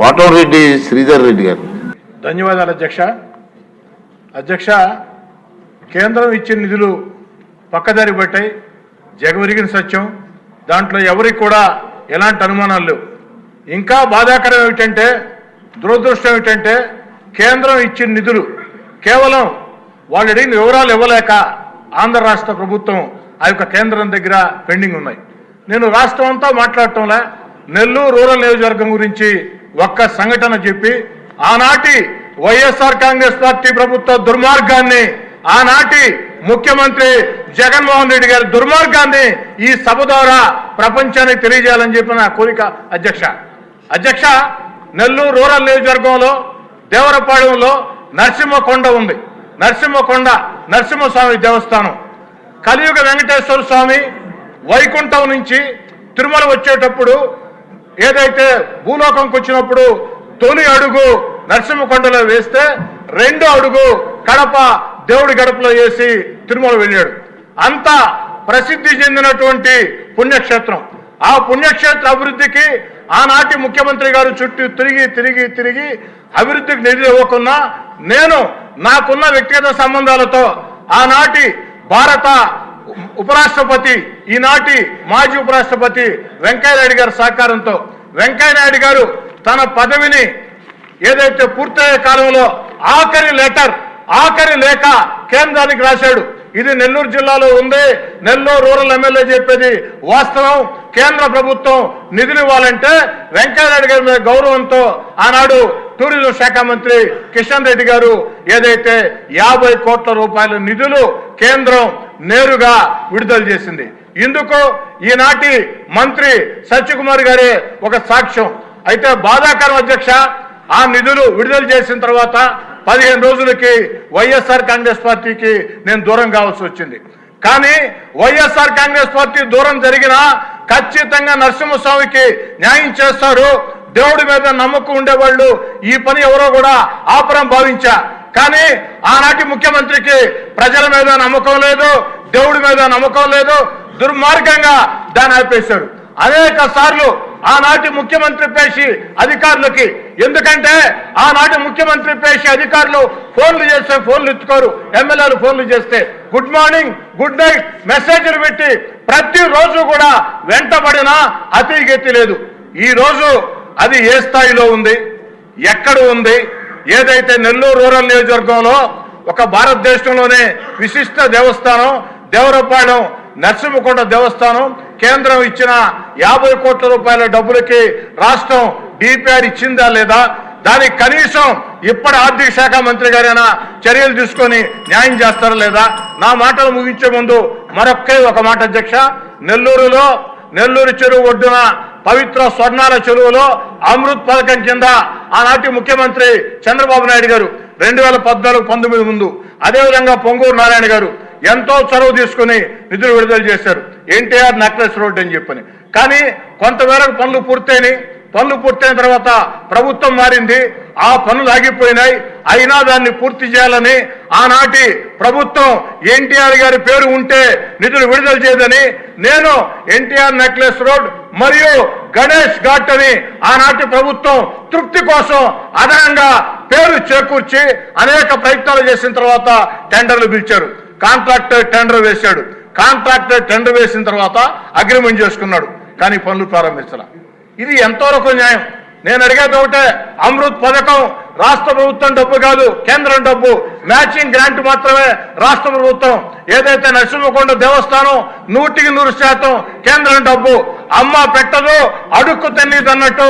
కోటంరెడ్డి శ్రీధర్ రెడ్డి గారు. ధన్యవాదాలు అధ్యక్ష. అధ్యక్ష కేంద్రం ఇచ్చిన నిధులు పక్కదారి పట్టాయి. జగవరిగిన సత్యం. దాంట్లో ఎవరికి కూడా ఎలాంటి అనుమానాలు లేవు. ఇంకా బాధాకరం ఏమిటంటే దురదృష్టం ఏమిటంటే కేంద్రం ఇచ్చిన నిధులు కేవలం వాళ్ళు అడిగిన వివరాలు ఇవ్వలేక ఆంధ్ర రాష్ట్ర ప్రభుత్వం ఆ యొక్క కేంద్రం దగ్గర పెండింగ్ ఉన్నాయి. నేను రాష్ట్రం అంతా మాట్లాడటంలా. నెల్లూరు రూరల్ నియోజకవర్గం గురించి ఒక్క సంఘటన చెప్పి ఆనాటి వైఎస్ఆర్ కాంగ్రెస్ పార్టీ ప్రభుత్వ దుర్మార్గాన్ని ఆనాటి ముఖ్యమంత్రి జగన్మోహన్ రెడ్డి గారి దుర్మార్గాన్ని ఈ సభ ద్వారా ప్రపంచానికి తెలియజేయాలని చెప్పిన నా కోరిక అధ్యక్ష. అధ్యక్ష నెల్లూరు రూరల్ నియోజకవర్గంలో దేవరపాళెంలో నరసింహకొండ ఉంది. నరసింహకొండ నరసింహస్వామి దేవస్థానం. కలియుగ వెంకటేశ్వర స్వామి వైకుంఠం నుంచి తిరుమల వచ్చేటప్పుడు ఏదైతే భూలోకంకి వచ్చినప్పుడు తొలి అడుగు నరసింహకొండలో వేస్తే రెండో అడుగు కడప దేవుడి గడపలో వేసి తిరుమల వెళ్ళాడు. అంత ప్రసిద్ధి చెందినటువంటి పుణ్యక్షేత్రం. ఆ పుణ్యక్షేత్ర అభివృద్ధికి ఆనాటి ముఖ్యమంత్రి గారు చుట్టూ తిరిగి తిరిగి తిరిగి అభివృద్ధికి నిధులు ఇవ్వకున్నా నేను నాకున్న వ్యక్తిగత సంబంధాలతో ఆనాటి భారత ఉపరాష్ట్రపతి ఈనాటి మాజీ ఉపరాష్ట్రపతి వెంకయ్యనాయుడు గారి సహకారంతో వెంకయ్యనాయుడు గారు తన పదవిని ఏదైతే పూర్తయ్యే కాలంలో ఆఖరి లెటర్ ఆఖరి లేఖ కేంద్రానికి రాశాడు. ఇది నెల్లూరు జిల్లాలో ఉంది. నెల్లూరు రూరల్ ఎమ్మెల్యే చెప్పేది వాస్తవం. కేంద్ర ప్రభుత్వం నిధులు ఇవ్వాలంటే వెంకయ్యనాయుడు గారి మీద గౌరవంతో ఆనాడు టూరిజం శాఖ మంత్రి కిషన్ రెడ్డి గారు ఏదైతే యాభై కోట్ల రూపాయల నిధులు కేంద్రం నేరుగా విడుదల చేసింది. ఇందుకు ఈనాటి మంత్రి సత్యకుమార్ గారే ఒక సాక్ష్యం. అయితే బాధాకరం అధ్యక్ష ఆ నిధులు విడుదల చేసిన తర్వాత పదిహేను రోజులకి వైఎస్ఆర్ కాంగ్రెస్ పార్టీకి నేను దూరం కావాల్సి వచ్చింది. కానీ వైఎస్ఆర్ కాంగ్రెస్ పార్టీ దూరం జరిగినా ఖచ్చితంగా నరసింహస్వామికి న్యాయం చేస్తారు. దేవుడి మీద నమ్మకం ఉండేవాళ్ళు ఈ పని ఎవరో కూడా ఆపరం భావించా. కానీ ఆనాటి ముఖ్యమంత్రికి ప్రజల మీద నమ్మకం లేదు దేవుడి మీద నమ్మకం లేదు దుర్మార్గంగా దాన్ని ఆపేశాడు. అనేక సార్లు ఆనాటి ముఖ్యమంత్రి పేషి అధికారులకి ఎందుకంటే ఆనాటి ముఖ్యమంత్రి పేషి అధికారులు ఫోన్లు చేస్తే ఫోన్లు ఎత్తుకోరు ఎమ్మెల్యేలు ఫోన్లు చేస్తే గుడ్ మార్నింగ్ గుడ్ నైట్ మెసేజ్లు పెట్టి ప్రతిరోజు కూడా వెంటబడినా అతిగెత్తి లేదు. ఈ రోజు అది ఏ స్థాయిలో ఉంది? ఎక్కడ ఉంది? ఏదైతే నెల్లూరు రూరల్ నియోజకవర్గంలో ఒక భారతదేశంలోనే విశిష్ట దేవస్థానం దేవరపాళెం నరసింహకొండ దేవస్థానం కేంద్రం ఇచ్చిన యాభై కోట్ల రూపాయల డబ్బులకి రాష్ట్రం డిపిఆర్ ఇచ్చిందా లేదా? దానికి కనీసం ఇప్పటి ఆర్థిక శాఖ మంత్రి గారైనా చర్యలు తీసుకొని న్యాయం చేస్తారా లేదా? నా మాటలు ముగించే ముందు మరొక్కే ఒక మాట అధ్యక్ష. నెల్లూరులో నెల్లూరు చెరువు ఒడ్డున పవిత్ర స్వర్ణాల చెరువులో అమృత్ పథకం కింద ఆనాటి ముఖ్యమంత్రి చంద్రబాబు నాయుడు గారు రెండు వేల పద్నాలుగు పంతొమ్మిది ముందు అదేవిధంగా పొంగూరు నారాయణ గారు ఎంతో చొరవ తీసుకుని నిధులు విడుదల చేశారు. ఎన్టీఆర్ నెక్లెస్ రోడ్ అని చెప్పని. కానీ కొంతమేరకు పనులు పూర్తయినాయి. పనులు పూర్తయిన తర్వాత ప్రభుత్వం మారింది. ఆ పనులు ఆగిపోయినాయి. అయినా దాన్ని పూర్తి చేయాలని ఆనాటి ప్రభుత్వం ఎన్టీఆర్ గారి పేరు ఉంటే నిధులు విడుదల చేయదని నేను ఎన్టీఆర్ నెక్లెస్ రోడ్ మరియు గణేష్ ఘాట్ అని ఆనాటి ప్రభుత్వం తృప్తి కోసం అదనంగా పేరు చేకూర్చి అనేక ప్రయత్నాలు చేసిన తర్వాత టెండర్లు పిలిచారు. కాంట్రాక్టర్ టెండర్ వేశాడు. కాంట్రాక్టర్ టెండర్ వేసిన తర్వాత అగ్రిమెంట్ చేసుకున్నాడు. కానీ పనులు ప్రారంభించాల. ఇది ఎంతవరకు న్యాయం? నేను అడిగేది ఒకటే అమృత్ పథకం రాష్ట్ర ప్రభుత్వం డబ్బు కాదు కేంద్రం డబ్బు. మ్యాచింగ్ గ్రాంట్ మాత్రమే రాష్ట్ర ప్రభుత్వం. ఏదైతే నరసింహకొండ దేవస్థానం నూటికి నూరు శాతం కేంద్రం డబ్బు. అమ్మ పెట్టదు అడుక్కు తెన్నీదన్నట్టు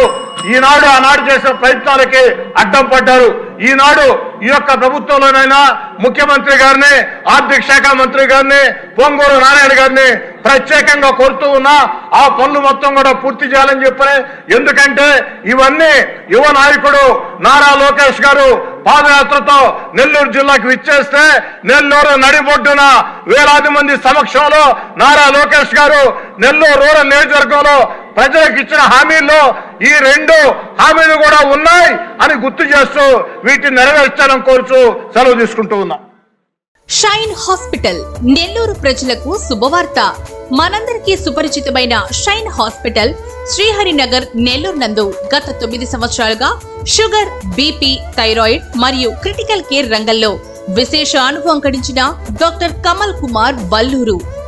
ఈనాడు ఆనాడు చేసిన ప్రయత్నాలకి అడ్డం పడ్డారు. ఈనాడు ఈ యొక్క ప్రభుత్వంలోనైనా ముఖ్యమంత్రి గారిని ఆర్థిక శాఖ మంత్రి గారిని పొంగూరు నారాయణ గారిని ప్రత్యేకంగా కోరుతూ ఉన్నా ఆ పనులు మొత్తం కూడా పూర్తి చేయాలని చెప్పని ఎందుకంటే ఇవన్నీ యువ నాయకుడు నారా లోకేష్ గారు పాదయాత్రతో నెల్లూరు జిల్లాకు విచ్చేస్తే నెల్లూరు నడిబొడ్డున వేలాది మంది సమక్షంలో నారా లోకేష్ గారు నెల్లూరు రూరల్ నియోజకవర్గంలో ప్రజలకు ఇచ్చిన హామీల్లో ఈ రెండు హామీలు కూడా ఉన్నాయి అని గుర్తు చేస్తూ వీటిని నెరవేర్చాలని కోరుచూ సెలవు తీసుకుంటూ ఉన్నా. షైన్ హాస్పిటల్ నెల్లూరు ప్రజలకు శుభవార్త. మనందరికీ సుపరిచితమైన షైన్ హాస్పిటల్ శ్రీహరినగర్ నెల్లూరు నందు గత తొమ్మిది సంవత్సరాలుగా షుగర్ బీపీ థైరాయిడ్ మరియు క్రిటికల్ కేర్ రంగంలో విశేష అనుభవం గడించిన doctor Kamal Kumar Valluru.